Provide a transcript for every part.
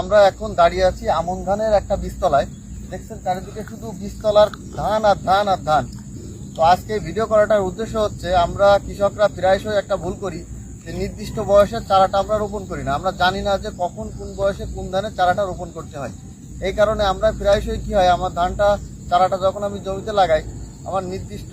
আমরা এখন দাঁড়িয়ে আছি আমন ধানের একটা বীজতলায়। দেখছেন চারিদিকে শুধু বীজতলার ধান আর ধান আর ধান। তো আজকে ভিডিও করাটার উদ্দেশ্য হচ্ছে, আমরা কৃষকরা প্রায়শই একটা ভুল করি, যে নির্দিষ্ট বয়সের চারাটা আমরা রোপণ করি না। আমরা জানি না যে কখন কোন বয়সে কোন ধানের চারাটা রোপণ করতে হয়। এই কারণে আমরা প্রায়শই কি হয়, আমার ধানটা, চারাটা যখন আমি জমিতে লাগাই, আমার নির্দিষ্ট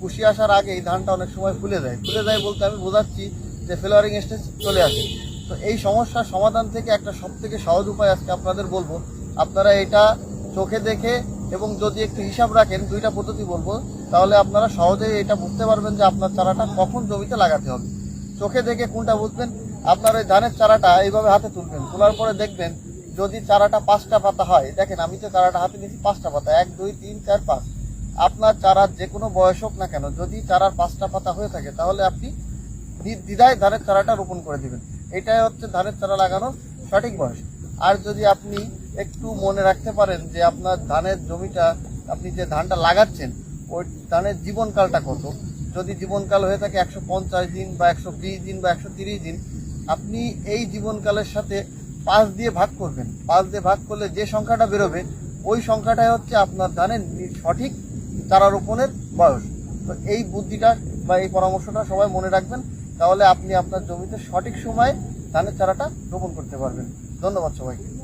কুশি আসার আগে এই ধানটা অনেক সময় ফুলে যায়। ফুলে যায় বলতে আমি বোঝাচ্ছি যে ফ্লাওয়ারিং স্টেজ চলে আসে। তো এই সমস্যার সমাধান থেকে একটা সব থেকে সহজ উপায় আজকে আপনাদের বলব। আপনারা এটা চোখে দেখে এবং যদি একটু হিসাব রাখেন, দুইটা পদ্ধতি বলব। তাহলে আপনারা সহজেই এটা বুঝতে পারবেন যে আপনার চারাটা কখন জমিতে লাগাতে হবে। চোখে দেখে কোনটা বুঝবেন, আপনার ওই ধানের চারাটা এইভাবে হাতে তুলবেন। তোলার পরে দেখবেন যদি চারাটা পাঁচটা পাতা হয়, দেখেন আমি তো চারাটা হাতে নিয়েছি পাঁচটা পাতা, এক, দুই, তিন, চার, পাঁচ। আপনার চারার যে কোনো বয়স হোক না কেন, যদি চারার পাঁচটা পাতা হয়ে থাকে, তাহলে আপনি দ্বিধায় ধানের চারাটা রোপণ করে দিবেন। এটাই হচ্ছে ধানের চারা লাগানোর সঠিক বয়স। আর যদি আপনি একটু মনে রাখতে পারেন যে আপনার ধানের জমিটা, আপনি যে ধানটা লাগাচ্ছেন, ওই ধানের জীবনকালটা কত? যদি জীবনকাল হয়ে থাকে একশো পঞ্চাশ দিন বা একশো বিশ দিন বা একশো তিরিশ দিন, আপনি এই জীবনকালের সাথে পাঁচ দিয়ে ভাগ করবেন। পাঁচ দিয়ে ভাগ করলে যে সংখ্যাটা বেরোবে, ওই সংখ্যাটাই হচ্ছে আপনার ধানের সঠিক চারা রোপণের বয়স। তো এই বুদ্ধিটা বা এই পরামর্শটা সবাই মনে রাখবেন। তাহলে আপনি আপনার জমিতে সঠিক সময়ে ধানের চারাটা রোপণ করতে পারবেন। ধন্যবাদ সবাইকে।